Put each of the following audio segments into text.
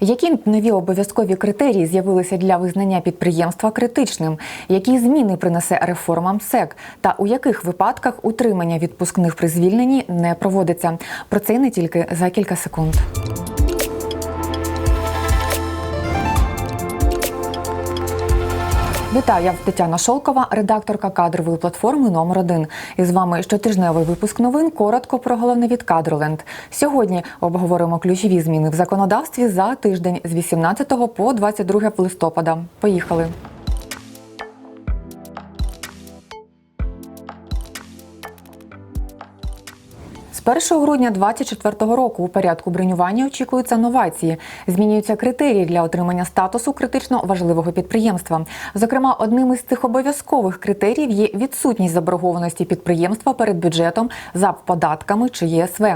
Які нові обов'язкові критерії з'явилися для визнання підприємства критичним? Які зміни принесе реформа МСЕК? Та у яких випадках утримання відпускних при звільненні не проводиться? Про це не тільки за кілька секунд. Вітаю, я Тетяна Шолкова, редакторка кадрової платформи номер 1 І з вами щотижневий випуск новин. Коротко про головне від Кадроленд. Сьогодні обговоримо ключові зміни в законодавстві за тиждень з 18 по 22 листопада. Поїхали. З 1 грудня 2024 року у порядку бронювання очікуються новації. Змінюються критерії для отримання статусу критично важливого підприємства. Зокрема, одним із цих обов'язкових критеріїв є відсутність заборгованості підприємства перед бюджетом за податками чи ЄСВ.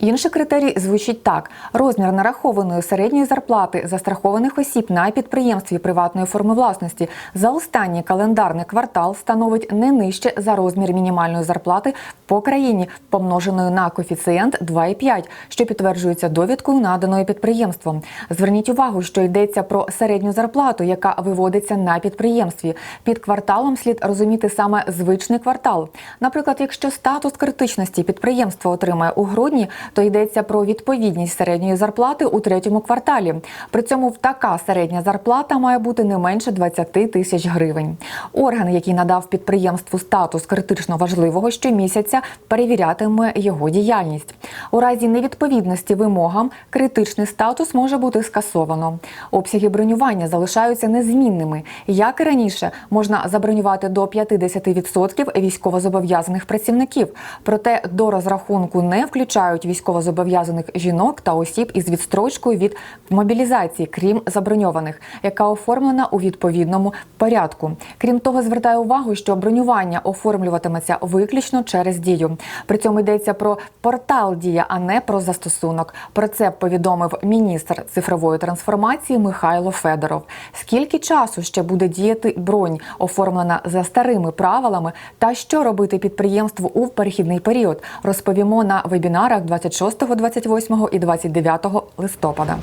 Інший критерій звучить так: розмір нарахованої середньої зарплати застрахованих осіб на підприємстві приватної форми власності за останній календарний квартал становить не нижче за розмір мінімальної зарплати по країні, помноженої на коефіцієнт 2,5, що підтверджується довідкою, наданою підприємством. Зверніть увагу, що йдеться про середню зарплату, яка виводиться на підприємстві. Під кварталом слід розуміти саме звичний квартал. Наприклад, якщо статус критичності підприємство отримає у грудні, то йдеться про відповідність середньої зарплати у третьому кварталі. При цьому така середня зарплата має бути не менше 20 тисяч гривень. Орган, який надав підприємству статус критично важливого, щомісяця перевірятиме його діяльність. У разі невідповідності вимогам критичний статус може бути скасовано. Обсяги бронювання залишаються незмінними. Як і раніше, можна забронювати до 50% військовозобов'язаних працівників. Проте до розрахунку не включають військовозобов'язаних жінок та осіб із відстрочкою від мобілізації, крім заброньованих, яка оформлена у відповідному порядку. Крім того, звертаю увагу, що бронювання оформлюватиметься виключно через дію. При цьому йдеться про портал Дія, а не про застосунок. Про це повідомив міністр цифрової трансформації Михайло Федоров. Скільки часу ще буде діяти бронь, оформлена за старими правилами, та що робити підприємству у перехідний період, розповімо на вебінарах 26, 28 і 29 листопада.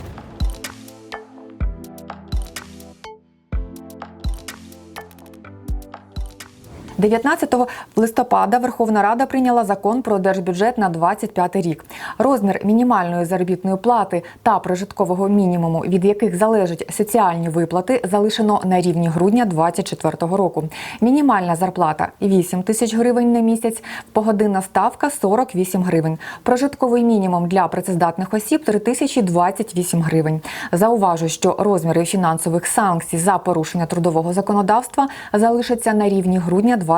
19 листопада Верховна Рада прийняла закон про держбюджет на 25 рік. Розмір мінімальної заробітної плати та прожиткового мінімуму, від яких залежать соціальні виплати, залишено на рівні грудня 2024 року. Мінімальна зарплата 8 тисяч гривень на місяць, погодинна ставка 48 гривень. Прожитковий мінімум для працездатних осіб 3028 гривень. Зауважу, що розміри фінансових санкцій за порушення трудового законодавства залишаться на рівні грудня 2024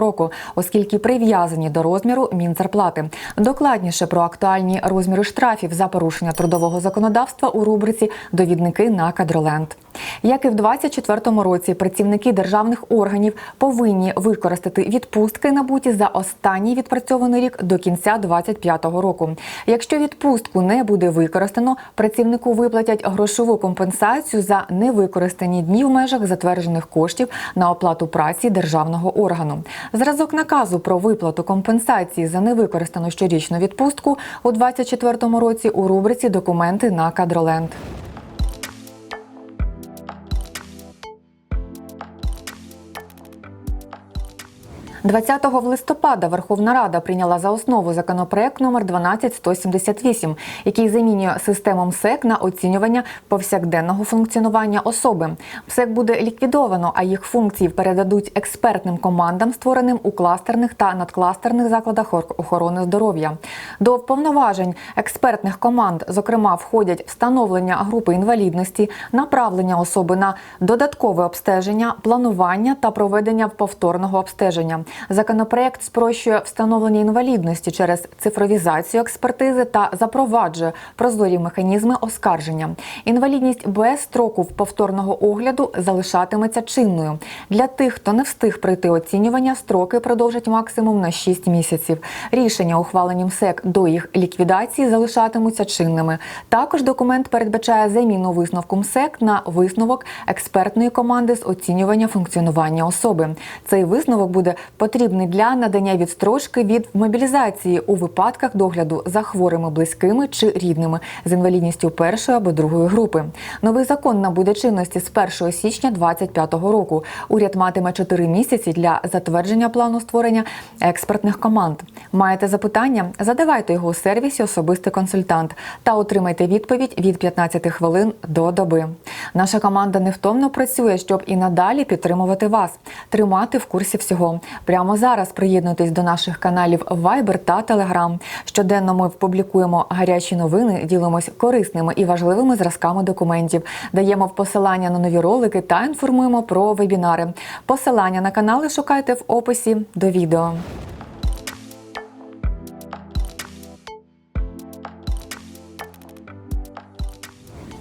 року, оскільки прив'язані до розміру мінзарплати. Докладніше про актуальні розміри штрафів за порушення трудового законодавства у рубриці Довідники на кадроленд. Як і в 2024 році, працівники державних органів повинні використати відпустки набуті за останній відпрацьований рік до кінця 2025 року. Якщо відпустку не буде використано, працівнику виплатять грошову компенсацію за невикористані дні в межах затверджених коштів на оплату праці державного органу. Зразок наказу про виплату компенсації за невикористану щорічну відпустку у 2024 році у рубриці Документи на кадроленд. 20 листопада Верховна Рада прийняла за основу законопроект номер 12178, який замінює систему МСЕК на оцінювання повсякденного функціонування особи. МСЕК буде ліквідовано, а їх функції передадуть експертним командам, створеним у кластерних та надкластерних закладах охорони здоров'я. До повноважень експертних команд, зокрема, входять встановлення групи інвалідності, направлення особи на додаткове обстеження, планування та проведення повторного обстеження. Законопроект спрощує встановлення інвалідності через цифровізацію експертизи та запроваджує прозорі механізми оскарження. Інвалідність без строку повторного огляду залишатиметься чинною. Для тих, хто не встиг пройти оцінювання, строки продовжать максимум на 6 місяців. Рішення, ухвалені МСЕК до їх ліквідації, залишатимуться чинними. Також документ передбачає заміну висновку МСЕК на висновок експертної команди з оцінювання функціонування особи. Цей висновок буде потрібний для надання відстрочки від мобілізації у випадках догляду за хворими близькими чи рідними з інвалідністю першої або другої групи. Новий закон набуде чинності з 1 січня 2025 року. Уряд матиме 4 місяці для затвердження плану створення експертних команд. Маєте запитання? Задавайте його у сервісі Особистий консультант та отримайте відповідь від 15 хвилин до доби. Наша команда невтомно працює, щоб і надалі підтримувати вас, тримати в курсі всього. Прямо зараз приєднуйтесь до наших каналів Viber та Telegram. Щоденно ми публікуємо гарячі новини, ділимось корисними і важливими зразками документів, даємо в посилання на нові ролики та інформуємо про вебінари. Посилання на канали шукайте в описі до відео.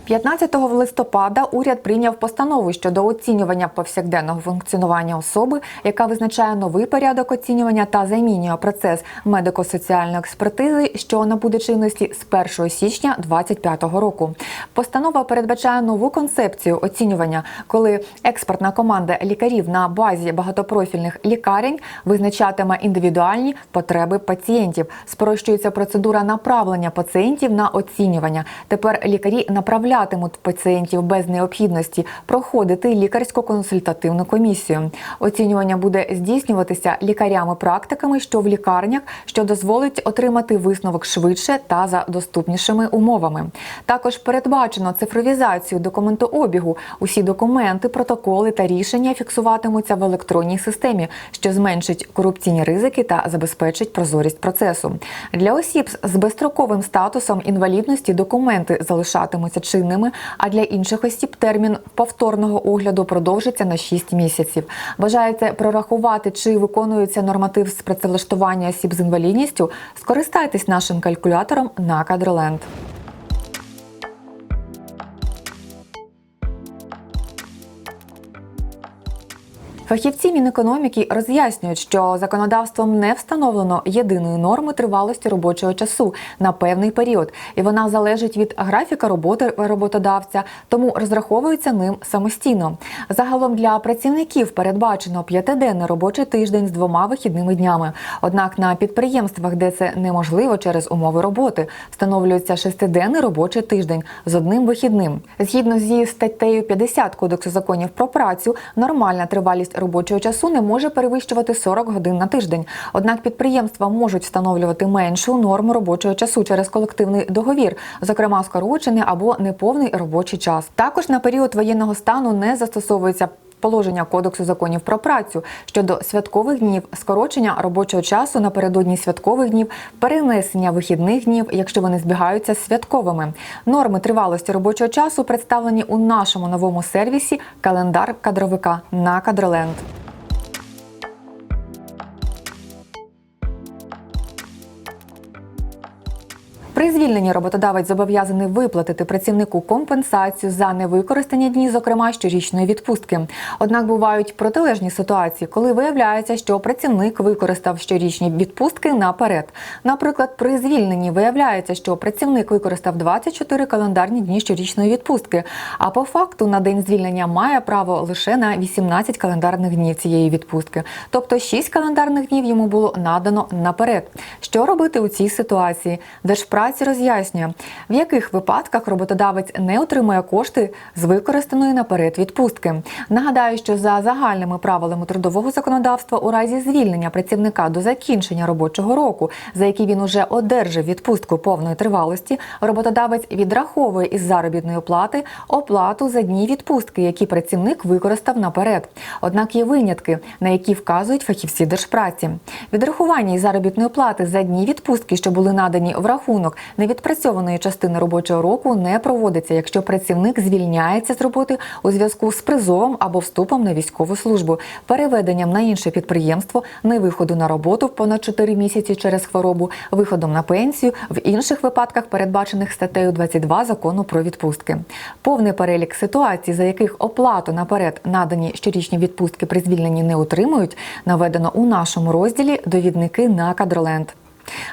15 листопада уряд прийняв постанову щодо оцінювання повсякденного функціонування особи, яка визначає новий порядок оцінювання та замінює процес медико-соціальної експертизи, що набуде чинності з 1 січня 2025 року. Постанова передбачає нову концепцію оцінювання, коли експертна команда лікарів на базі багатопрофільних лікарень визначатиме індивідуальні потреби пацієнтів. Спрощується процедура направлення пацієнтів на оцінювання. Тепер лікарі направляють направлятимуть пацієнтів без необхідності проходити лікарсько-консультативну комісію. Оцінювання буде здійснюватися лікарями-практиками, що в лікарнях, що дозволить отримати висновок швидше та за доступнішими умовами. Також передбачено цифровізацію документообігу. Усі документи, протоколи та рішення фіксуватимуться в електронній системі, що зменшить корупційні ризики та забезпечить прозорість процесу. Для осіб з безстроковим статусом інвалідності документи залишатимуться чинними чинними, а для інших осіб термін повторного огляду продовжиться на 6 місяців. Бажаєте прорахувати, чи виконується норматив з працевлаштування осіб з інвалідністю? Скористайтесь нашим калькулятором на Кадроленд. Фахівці Мінекономіки роз'яснюють, що законодавством не встановлено єдиної норми тривалості робочого часу на певний період, і вона залежить від графіка роботи роботодавця, тому розраховується ним самостійно. Загалом для працівників передбачено п'ятиденний робочий тиждень з двома вихідними днями. Однак на підприємствах, де це неможливо через умови роботи, встановлюється шестиденний робочий тиждень з одним вихідним. Згідно зі статтею 50 Кодексу законів про працю, нормальна тривалість робочого часу не може перевищувати 40 годин на тиждень. Однак підприємства можуть встановлювати меншу норму робочого часу через колективний договір, зокрема скорочений або неповний робочий час. Також на період воєнного стану не застосовується. Положення Кодексу законів про працю щодо святкових днів, скорочення робочого часу напередодні святкових днів, перенесення вихідних днів, якщо вони збігаються з святковими. Норми тривалості робочого часу представлені у нашому новому сервісі Календар кадровика на Кадроленд. При звільненні роботодавець зобов'язаний виплатити працівнику компенсацію за невикористані дні, зокрема щорічної відпустки. Однак бувають протилежні ситуації, коли виявляється, що працівник використав щорічні відпустки наперед. Наприклад, при звільненні виявляється, що працівник використав 24 календарні дні щорічної відпустки, а по факту на день звільнення має право лише на 18 календарних днів цієї відпустки, тобто 6 календарних днів йому було надано наперед. Що робити у цій ситуації? Держпраці праці роз'яснює, в яких випадках роботодавець не отримує кошти з використаної наперед відпустки. Нагадаю, що за загальними правилами трудового законодавства у разі звільнення працівника до закінчення робочого року, за який він уже одержав відпустку повної тривалості, роботодавець відраховує із заробітної плати оплату за дні відпустки, які працівник використав наперед. Однак є винятки, на які вказують фахівці держпраці. Відрахування із заробітної плати за дні відпустки, що були надані в рахунок невідпрацьованої частини робочого року не проводиться, якщо працівник звільняється з роботи у зв'язку з призовом або вступом на військову службу, переведенням на інше підприємство, невиходу на роботу в понад 4 місяці через хворобу, виходом на пенсію в інших випадках, передбачених статтею 22 закону про відпустки. Повний перелік ситуацій, за яких оплату наперед надані щорічні відпустки при звільненні не отримують, наведено у нашому розділі довідники на кадроленд.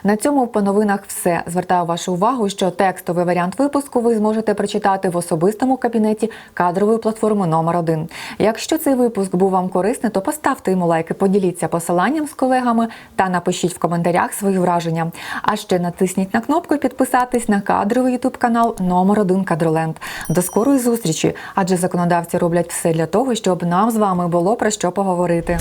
На цьому по новинах все. Звертаю вашу увагу, що текстовий варіант випуску ви зможете прочитати в особистому кабінеті кадрової платформи номер 1 Якщо цей випуск був вам корисний, то поставте йому лайки, поділіться посиланням з колегами та напишіть в коментарях свої враження. А ще натисніть на кнопку підписатись на кадровий ютуб канал номер 1 Кадроленд. До скорої зустрічі, адже законодавці роблять все для того, щоб нам з вами було про що поговорити.